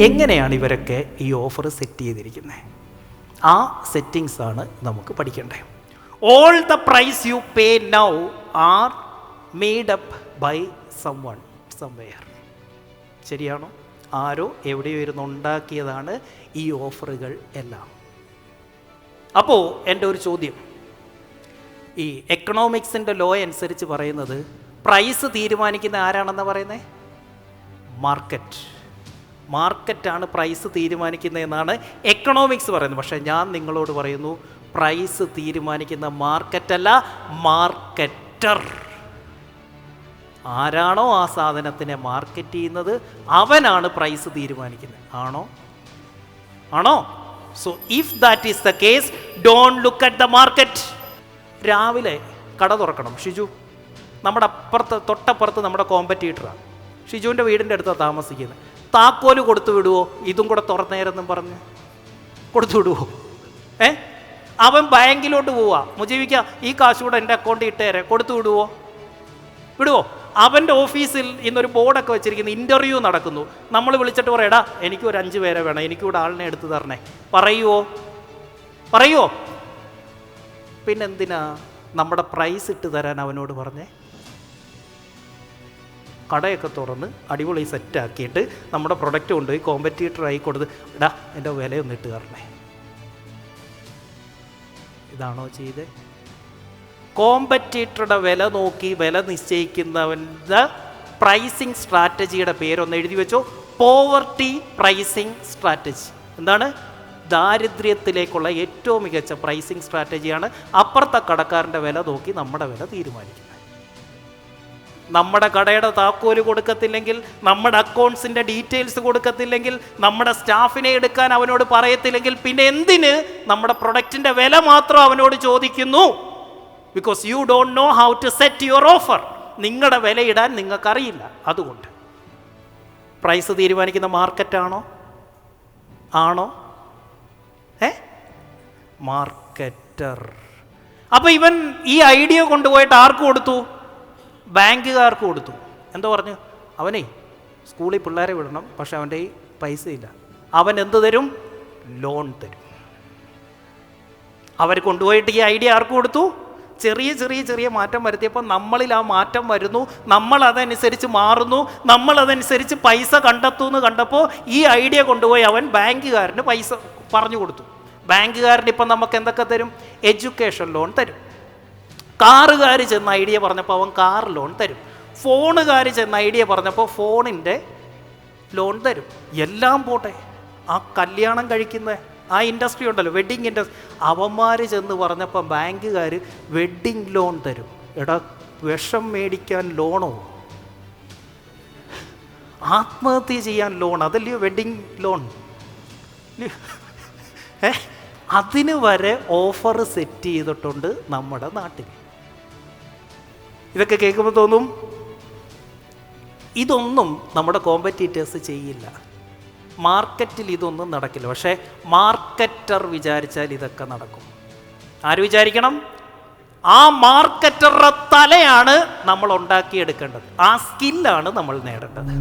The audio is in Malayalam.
എങ്ങനെയാണ് ഇവരൊക്കെ ഈ ഓഫർ സെറ്റ് ചെയ്തിരിക്കുന്നത്? ആ സെറ്റിങ്സ് ആണ് നമുക്ക് പഠിക്കേണ്ടത്. All the price you pay now are made up by someone somewhere ശരിയാണോ? ആരോ എവിടെയോ ഇരുന്ന് ഉണ്ടാക്കിയതാണ് ഈ ഓഫറുകൾ എല്ലാം. അപ്പോൾ എന്റെ ഒരു ചോദ്യം. ഈ എക്കണോമിക്സിന്റെ ലോ അനുസരിച്ച് പറയുന്നത് പ്രൈസ് തീരുമാനിക്കുന്ന ആരാണെന്ന് പറയുന്നത് മാർക്കറ്റ് മാർക്കറ്റാണ് പ്രൈസ് തീരുമാനിക്കുന്നതെന്നാണ് എക്കണോമിക്സ് പറയുന്നത്. പക്ഷേ ഞാൻ നിങ്ങളോട് പറയുന്നു പ്രൈസ് തീരുമാനിക്കുന്ന മാർക്കറ്റല്ല മാർക്കറ്റർ. ആരാണോ ആ സാധനത്തിനെ മാർക്കറ്റ് ചെയ്യുന്നത് അവനാണ് പ്രൈസ് തീരുമാനിക്കുന്നത്. ആണോ? ആണോ? So if that is the case don't look at the market രാവിലെ കട തുറക്കണം. ഷിജു നമ്മുടെ അപ്പുറത്ത് തൊട്ടപ്പുറത്ത് നമ്മുടെ കോമ്പറ്റീറ്ററാണ് ഷിജുവിന്റെ വീടിന്റെ അടുത്താണ് താമസിക്കുന്നത്. താക്കോൽ കൊടുത്തു വിടുവോ? ഇതും കൂടെ തുറന്നേരെന്നും പറഞ്ഞ്. കൊടുത്തു വിടുവോ? ഏ? അവൻ ബാങ്കിലോട്ട് പോവാ. മുജീവിക്ക ഈ കാശ് കൂടെ എന്റെ അക്കൗണ്ടിൽ ഇട്ടേരെ. കൊടുത്തു വിടുവോ? വിടുവോ? അവന്റെ ഓഫീസിൽ ഇന്നൊരു ബോർഡൊക്കെ വെച്ചിരിക്കുന്നു. ഇന്റർവ്യൂ നടക്കുന്നു. നമ്മൾ വിളിച്ചിട്ട് പറയടാ എനിക്ക് ഒരു അഞ്ച് പേരെ വേണം. എനിക്കിവിടെ ആളിനെ എടുത്തു തരണേ. പറയുവോ പറയുവോ പിന്നെന്തിനാ? നമ്മുടെ പ്രൈസ് ഇട്ട് തരാൻ അവനോട് പറഞ്ഞേ. കടയൊക്കെ തുറന്ന് അടിപൊളി സെറ്റാക്കിയിട്ട് നമ്മുടെ പ്രൊഡക്റ്റ് കൊണ്ടുപോയി കോമ്പറ്റീറ്ററായി കൊടുത്ത് ഇടാ എന്റെ വിലയൊന്നും ഇട്ട് തരണേ. ഇതാണോ ചെയ്തേ? കോമ്പറ്റീറ്ററുടെ വില നോക്കി വില നിശ്ചയിക്കുന്നവന്റെ പ്രൈസിങ് സ്ട്രാറ്റജിയുടെ പേരൊന്ന് എഴുതി വെച്ചോ. പോവർട്ടി പ്രൈസിങ് സ്ട്രാറ്റജി എന്താണ്? ദാരിദ്ര്യത്തിലേക്കുള്ള ഏറ്റവും മികച്ച പ്രൈസിങ് സ്ട്രാറ്റജിയാണ് അപ്പുറത്തെ കടക്കാരന്റെ വില നോക്കി നമ്മുടെ വില തീരുമാനിക്കുന്നത്. നമ്മുടെ കടയുടെ താക്കോൽ കൊടുക്കത്തില്ലെങ്കിൽ നമ്മുടെ അക്കൗണ്ട്സിന്റെ ഡീറ്റെയിൽസ് കൊടുക്കത്തില്ലെങ്കിൽ നമ്മുടെ സ്റ്റാഫിനെ എടുക്കാൻ അവനോട് പറയത്തില്ലെങ്കിൽ പിന്നെ എന്തിന് നമ്മുടെ പ്രൊഡക്റ്റിന്റെ വില മാത്രം അവനോട് ചോദിക്കുന്നു? Because you don't know how to set your offer നിങ്ങളുടെ വിലയിടാൻ നിങ്ങൾക്കറിയില്ല. അതുകൊണ്ട് പ്രൈസ് തീരുമാനിക്കുന്ന മാർക്കറ്റാണോ ആണോ? ഏ? മാർക്കറ്റർ അപ്പോൾ ഇവൻ ഈ ഐഡിയ കൊണ്ടുപോയിട്ട് ആർക്ക് കൊടുത്തു? ബാങ്കുകാർക്ക് കൊടുത്തു. എന്തോ പറഞ്ഞു? അവനേ സ്കൂളിൽ പിള്ളേരെ വിടണം പക്ഷെ അവന്റെ ഈ പൈസ ഇല്ല അവൻ എന്ത് തരും? ലോൺ തരും. അവർ കൊണ്ടുപോയിട്ട് ഈ ഐഡിയ ആർക്ക് കൊടുത്തു? ചെറിയ ചെറിയ ചെറിയ മാറ്റം വരുത്തിയപ്പോൾ നമ്മളിൽ ആ മാറ്റം വരുന്നു. നമ്മൾ അതനുസരിച്ച് മാറുന്നു. നമ്മൾ അതനുസരിച്ച് പൈസ കണ്ടെത്തുമെന്ന് കണ്ടപ്പോൾ ഈ ഐഡിയ കൊണ്ടുപോയി അവൻ ബാങ്കുകാരന് പൈസ പറഞ്ഞു കൊടുത്തു. ബാങ്കുകാരൻ ഇപ്പം നമുക്ക് എന്തൊക്കെ തരും? എഡ്യൂക്കേഷൻ ലോൺ തരും. കാറുകാർ ചെന്ന് ഐഡിയ പറഞ്ഞപ്പോൾ അവൻ കാർ ലോൺ തരും. ഫോണുകാർ ചെന്ന് ഐഡിയ പറഞ്ഞപ്പോൾ ഫോണിന്റെ ലോൺ തരും. എല്ലാം പോട്ടെ. ആ കല്യാണം കഴിക്കുന്ന ആ ഇൻഡസ്ട്രി ഉണ്ടല്ലോ വെഡ്ഡിങ് ഇൻഡസ്ട്രി അവന്മാർ ചെന്ന് പറഞ്ഞപ്പോൾ ബാങ്കുകാർ വെഡ്ഡിങ് ലോൺ തരും. എടാ വിഷം മേടിക്കാൻ ലോണോ? ആത്മഹത്യ ചെയ്യാൻ ലോൺ അതല്ലയോ വെഡ്ഡിങ് ലോൺ? ഏ? അതിന് വരെ ഓഫർ സെറ്റ് ചെയ്തിട്ടുണ്ട് നമ്മുടെ നാട്ടിൽ ഇതൊക്കെ കേൾക്കുമ്പോൾ തോന്നും ഇതൊന്നും നമ്മുടെ കോമ്പറ്റീറ്റേഴ്സ് ചെയ്യില്ല. മാർക്കറ്റിൽ ഇതൊന്നും നടക്കില്ല. പക്ഷേ മാർക്കറ്റർ വിചാരിച്ചാൽ ഇതൊക്കെ നടക്കും. ആര് വിചാരിക്കണം? ആ മാർക്കറ്ററുടെ തലയാണ് നമ്മൾ ഉണ്ടാക്കിയെടുക്കേണ്ടത്. ആ സ്കില്ലാണ് നമ്മൾ നേടേണ്ടത്.